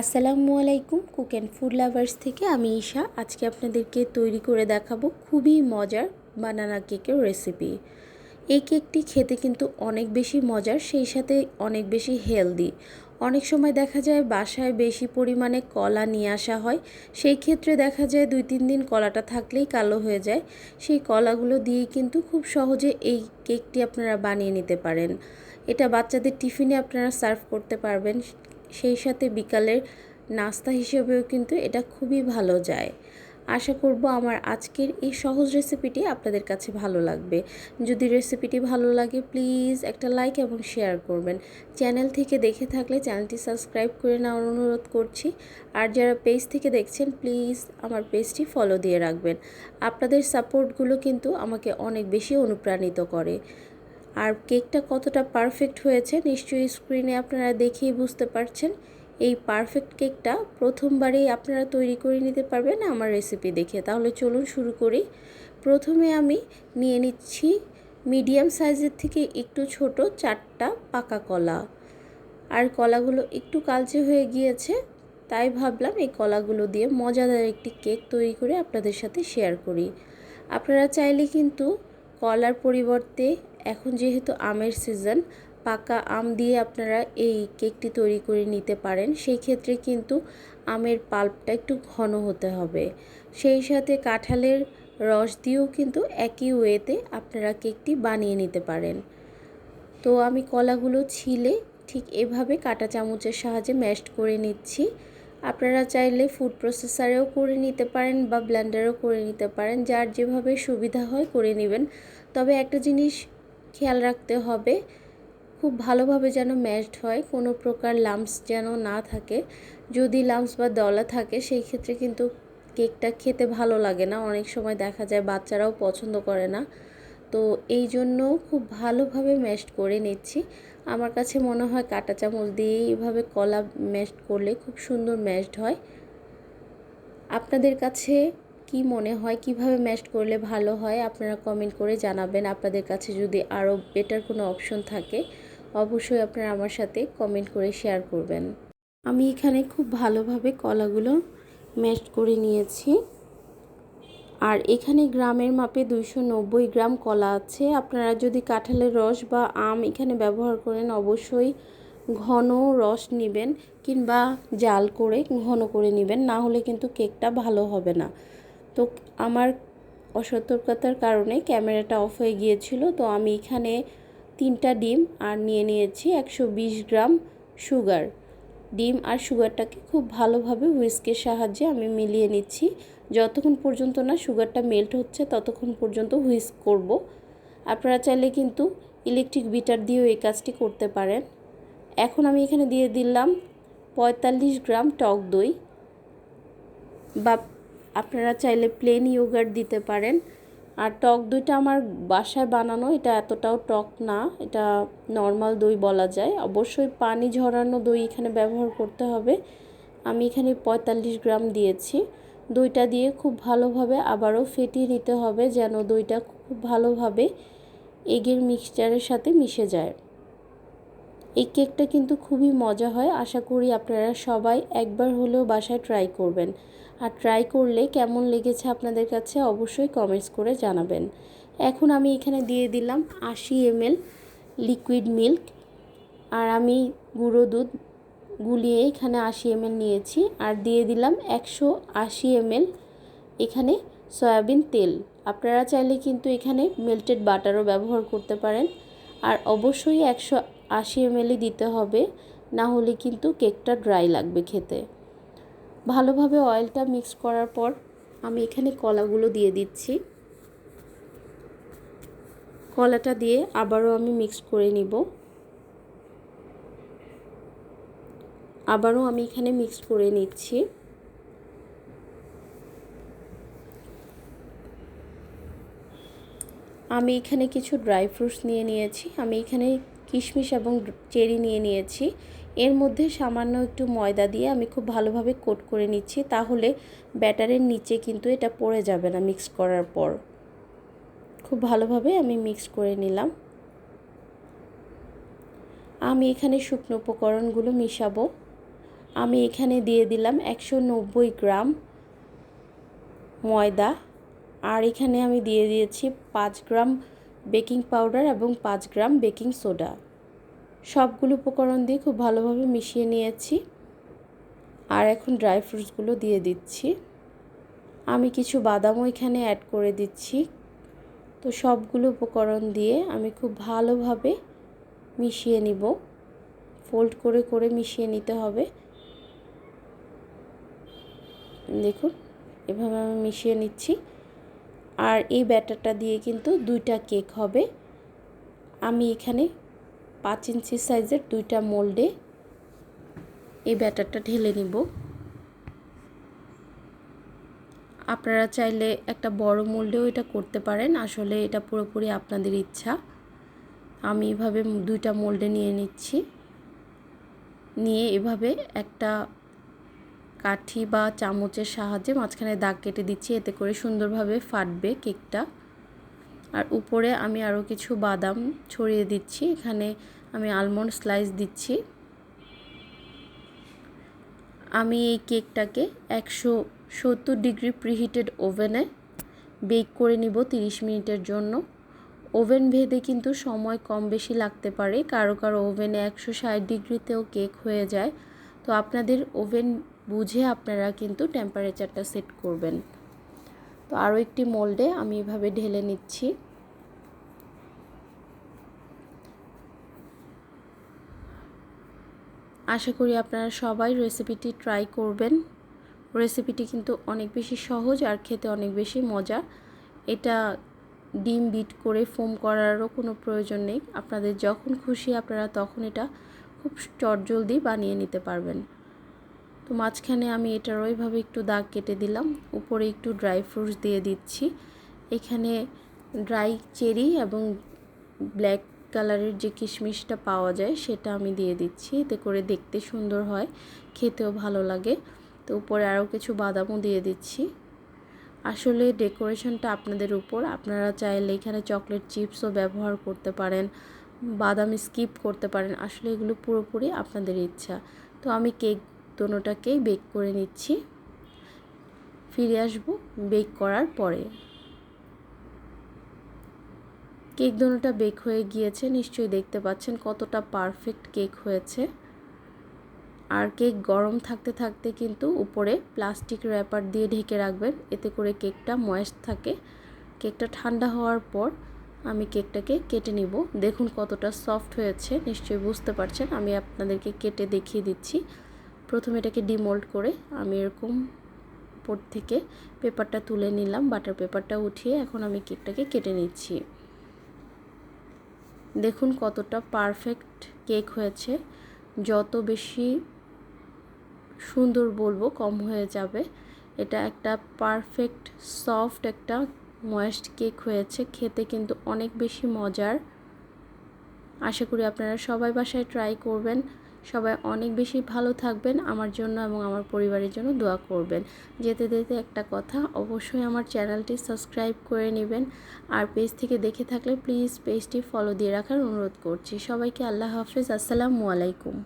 আসসালামু আলাইকুম, cook and food lovers থেকে আমি ঈশা। আজকে আপনাদেরকে তৈরি করে দেখাবো খুবই মজার বানানা কেকের রেসিপি এই কেকটি খেতে কিন্তু অনেক বেশি মজার, সেই সাথে অনেক বেশি হেলদি অনেক সময় দেখা যায় বাসায় বেশি পরিমাণে কলা নিয়ে আসা হয়, সেই ক্ষেত্রে দেখা যায় দুই তিন দিন কলাটা থাকলেই কালো হয়ে যায়। সেই কলাগুলো দিয়েই কিন্তু খুব সহজে এই কেকটি আপনারা বানিয়ে নিতে পারেন। এটা বাচ্চাদের টিফিনে আপনারা সার্ভ করতে পারবেন সেই সাথে বিকালের নাস্তা হিসেবেও কিন্তু এটা খুবই ভালো যায়। আশা করব আমার আজকের এই সহজ রেসিপিটি আপনাদের কাছে ভালো লাগবে। যদি রেসিপিটি ভালো লাগে প্লিজ একটা লাইক এবং শেয়ার করবেন। চ্যানেল থেকে দেখে থাকলে চ্যানেলটি সাবস্ক্রাইব করে নেওয়ার অনুরোধ করছি। আর যারা পেজ থেকে দেখছেন প্লিজ আমার পেজটি ফলো দিয়ে রাখবেন। আপনাদের সাপোর্টগুলো কিন্তু আমাকে অনেক বেশি অনুপ্রাণিত করে। আর কেকটা কতটা পারফেক্ট হয়েছে নিশ্চয়ই স্ক্রিনে আপনারা দেখেই বুঝতে পারছেন। এই পারফেক্ট কেকটা প্রথমবারেই আপনারা তৈরি করে নিতে পারবেন আমার রেসিপি দেখে। তাহলে চলুন শুরু করি। প্রথমে আমি নিয়ে নিচ্ছি মিডিয়াম সাইজের থেকে একটু ছোট চারটা পাকা কলা। আর কলাগুলো একটু কালচে হয়ে গিয়েছে, তাই ভাবলাম এই কলাগুলো দিয়ে মজাদার একটি কেক তৈরি করে আপনাদের সাথে শেয়ার করি। আপনারা চাইলে কিন্তু কলার পরিবর্তে এখন যেহেতু আমের সিজন পাকা আম দিয়ে আপনারা এই কেকটি তৈরি করে নিতে পারেন। সেই ক্ষেত্রে কিন্তু আমের পাল্পটা একটু ঘন হতে হবে। সেই সাথে কাঁঠালের রস দিয়েও কিন্তু একই ওয়েতে আপনারা কেকটি বানিয়ে নিতে পারেন। তো আমি কলাগুলো ছিলে ঠিক এভাবে কাটা চামচের সাহায্যে ম্যাশড করে নিচ্ছি। আপনারা চাইলে ফুড প্রসেসারেও করে নিতে পারেন বা ব্লেন্ডারও করে নিতে পারেন, যার যেভাবে সুবিধা হয় করে নেবেন। তবে একটা জিনিস খেয়াল রাখতে হবে, খুব ভালোভাবে যেন ম্যাশড হয়, কোনো প্রকার লাম্পস যেন না থাকে। যদি লাম্পস বা দলা থাকে, সেই ক্ষেত্রে কিন্তু কেকটা খেতে ভালো লাগে না। অনেক সময় দেখা যায় বাচ্চারাও পছন্দ করে না। তো এই জন্য খুব ভালোভাবে ম্যাশড করে নিচ্ছি। আমার কাছে মনে হয় কাটা চামচ দিয়ে এইভাবে কলা ম্যাশড করলে খুব সুন্দর ম্যাশড হয়। আপনাদের কাছে কি মনে হয়, কীভাবে ম্যাশড করলে ভালো হয়, আপনারা কমেন্ট করে জানাবেন। আপনাদের কাছে যদি আরও বেটার কোনো অপশন থাকে, অবশ্যই আপনারা আমার সাথে কমেন্ট করে শেয়ার করবেন। আমি এখানে খুব ভালোভাবে কলাগুলো ম্যাশড করে নিয়েছি। আর এখানে গ্রামের মাপে দুইশো নব্বই গ্রাম কলা আছে। আপনারা যদি কাঁঠালের রস বা আম এখানে ব্যবহার করেন, অবশ্যই ঘন রস নেবেন কিংবা জাল করে ঘন করে নেবেন, না হলে কিন্তু কেকটা ভালো হবে না। তো আমার অসতর্কতার কারণে ক্যামেরাটা অফ হয়ে গিয়েছিল, তো আমি এখানে তিনটা ডিম আর নিয়ে নিয়েছি, একশো বিশ গ্রাম সুগার। ডিম আর সুগারটাকে খুব ভালোভাবে হুইস্কের সাহায্যে আমি মিলিয়ে নিচ্ছি। যতক্ষণ পর্যন্ত না সুগারটা মেল্ট হচ্ছে, ততক্ষণ পর্যন্ত হুইস্ক করব। আপনারা চাইলে কিন্তু ইলেকট্রিক বিটার দিয়েও এই কাজটি করতে পারেন। এখন আমি এখানে দিয়ে দিলাম পঁয়তাল্লিশ গ্রাম টক দই। বা আপনারা চাইলে প্লেন ইয়োগার্ট দিতে পারেন। আর টক দইটা আমার বাসায় বানানো, এটা এতটাও টক না, এটা নর্মাল দই বলা যায়। অবশ্যই পানি ঝরানো দই এখানে ব্যবহার করতে হবে। আমি এখানে পঁয়তাল্লিশ গ্রাম দিয়েছি। দইটা দিয়ে খুব ভালোভাবে আবারও ফেটিয়ে নিতে হবে যেন দইটা খুব ভালোভাবে এগের মিক্সচারের সাথে মিশে যায়। এই কেকটা কিন্তু খুবই মজা হয়। আশা করি আপনারা সবাই একবার হলেও বাসায় ট্রাই করবেন। আর ট্রাই করলে কেমন লেগেছে আপনাদের কাছে অবশ্যই কমেন্টস করে জানাবেন। এখন আমি এখানে দিয়ে দিলাম আশি এমএল লিকুইড মিল্ক আর আমি গুঁড়ো দুধ গুলিয়ে এখানে আশি এমএল নিয়েছি আর দিয়ে দিলাম একশো আশি এমএল এখানে সয়াবিন তেল। আপনারা চাইলে কিন্তু এখানে মেল্টেড বাটারও ব্যবহার করতে পারেন আর অবশ্যই একশো আশি এমএলই দিতে হবে, না হলে কিন্তু কেকটা ড্রাই লাগবে খেতে। ভালোভাবে অয়েলটা মিক্স করার পর আমি এখানে কলাগুলো দিয়ে দিচ্ছি। কলাটা দিয়ে আবারও আমি মিক্স করে নিব। আবারও আমি এখানে মিক্স করে নিচ্ছি। আমি এখানে কিছু ড্রাই ফ্রুটস নিয়ে নিয়েছি। আমি এখানে কিশমিশ এবং চেরি নিয়ে নিয়েছি। এর মধ্যে সামান্য একটু ময়দা দিয়ে আমি খুব ভালোভাবে কোট করে নিচ্ছি, তাহলে ব্যাটারের নিচে কিন্তু এটা পড়ে যাবে না মিক্স করার পর। খুব ভালোভাবে আমি মিক্স করে নিলাম। আমি এখানে শুকনো উপকরণগুলো মিশাবো। আমি এখানে দিয়ে দিলাম একশো নব্বই গ্রাম ময়দা। আর এখানে আমি দিয়ে দিয়েছি পাঁচ গ্রাম বেকিং পাউডার এবং পাঁচ গ্রাম বেকিং সোডা। সবগুলো উপকরণ দিয়ে খুব ভালোভাবে মিশিয়ে নিয়েছি। আর এখন ড্রাই ফ্রুটসগুলো দিয়ে দিচ্ছি। আমি কিছু বাদামও এখানে অ্যাড করে দিচ্ছি। তো সবগুলো উপকরণ দিয়ে আমি খুব ভালোভাবে মিশিয়ে নিব। ফোল্ড করে করে মিশিয়ে নিতে হবে। দেখুন, এভাবে আমি মিশিয়ে নিচ্ছি। আর এই ব্যাটারটা দিয়ে কিন্তু দুইটা কেক হবে। আমি এখানে পাঁচ ইঞ্চি সাইজের দুইটা মোল্ডে এই ব্যাটারটা ঢেলে নিব। আপনারা চাইলে একটা বড় মোল্ডেও এটা করতে পারেন। আসলে এটা পুরোপুরি আপনাদের ইচ্ছা। আমি এভাবে দুইটা মোল্ডে নিয়ে নিচ্ছি। নিয়ে এভাবে একটা কাঠি বা চামচের সাহায্যে মাঝখানে দাগ কেটে দিচ্ছি। এতে করে সুন্দরভাবে ফাটবে কেকটা। আর উপরে আমি আরও কিছু বাদাম ছড়িয়ে দিচ্ছি। এখানে আমি আলমন্ড স্লাইস দিচ্ছি। আমি এই কেকটাকে একশো সত্তর ডিগ্রি প্রিহিটেড ওভেনে বেক করে নিব তিরিশ মিনিটের জন্য। ওভেন ভেদে কিন্তু সময় কম বেশি লাগতে পারে। কারও কারও ওভেনে একশো ষাট ডিগ্রিতেও কেক হয়ে যায়। তো আপনাদের ওভেন বুঝে আপনারা কিন্তু টেম্পারেচারটা সেট করবেন। তো আরও একটি মোল্ডে আমি এভাবে ঢেলে নিচ্ছি। আশা করি আপনারা সবাই রেসিপিটি ট্রাই করবেন। রেসিপিটি কিন্তু অনেক বেশি সহজ আর খেতে অনেক বেশি মজা। এটা ডিম বিট করে ফোম করারও কোনো প্রয়োজন নেই। আপনাদের যখন খুশি আপনারা তখন এটা খুব চটজলদি বানিয়ে নিতে পারবেন। তো মাঝখানে আমি এটার ওইভাবে একটু দাগ কেটে দিলাম। উপরে একটু ড্রাই ফ্রুটস দিয়ে দিচ্ছি। এখানে ড্রাই চেরি এবং ব্ল্যাক কালারের যে কিশমিশটা পাওয়া যায়, সেটা আমি দিয়ে দিচ্ছি। এতে করে দেখতে সুন্দর হয়, খেতেও ভালো লাগে। তো উপরে আরও কিছু বাদামও দিয়ে দিচ্ছি। আসলে ডেকোরেশনটা আপনাদের উপর। আপনারা চাইলে এখানে চকলেট চিপসও ব্যবহার করতে পারেন, বাদাম স্কিপ করতে পারেন। আসলে এগুলো পুরোপুরি আপনাদের ইচ্ছা। তো আমি কেক দোনোটাকেই বেক করে নিচ্ছি। ফিরে আসব বেক করার পরে। কেক দোনোটা বেক হয়ে গিয়েছে, নিশ্চয়ই দেখতে পাচ্ছেন কতটা পারফেক্ট কেক হয়েছে। আর কেক গরম থাকতে থাকতে কিন্তু উপরে প্লাস্টিক র্যাপার দিয়ে ঢেকে রাখবেন, এতে করে কেকটা ময়েস্ট থাকে। কেকটা ঠান্ডা হওয়ার পর আমি কেকটাকে কেটে নিব। দেখুন কতটা সফট হয়েছে, নিশ্চয়ই বুঝতে পারছেন। আমি আপনাদেরকে কেটে দেখিয়ে দিচ্ছি। প্রথমে এটাকে ডিমোল্ড করে আমি এরকম উপর থেকে পেপারটা তুলে নিলাম, বাটার পেপারটা উঠিয়ে এখন আমি কেকটাকে কেটে নিচ্ছি। দেখুন কতটা পারফেক্ট কেক হয়েছে, যত বেশি সুন্দর বলব কম হয়ে যাবে। এটা একটা পারফেক্ট, সফট একটা ময়েস্ট কেক হয়েছে, খেতে কিন্তু অনেক বেশি মজার। আশা করি আপনারা সবাই বাসায় ট্রাই করবেন। সবাই অনেক বেশি ভালো থাকবেন আমার জন্য এবং আমার পরিবারের জন্য দোয়া করবেন। যেতে যেতে একটা কথা, অবশ্যই আমার চ্যানেলটি সাবস্ক্রাইব করে নেবেন। আর পেজ থেকে দেখে থাকলে প্লিজ পেজটি ফলো দিয়ে রাখার অনুরোধ করছি। সবাইকে আল্লাহ হাফিজ, আসসালামু আলাইকুম।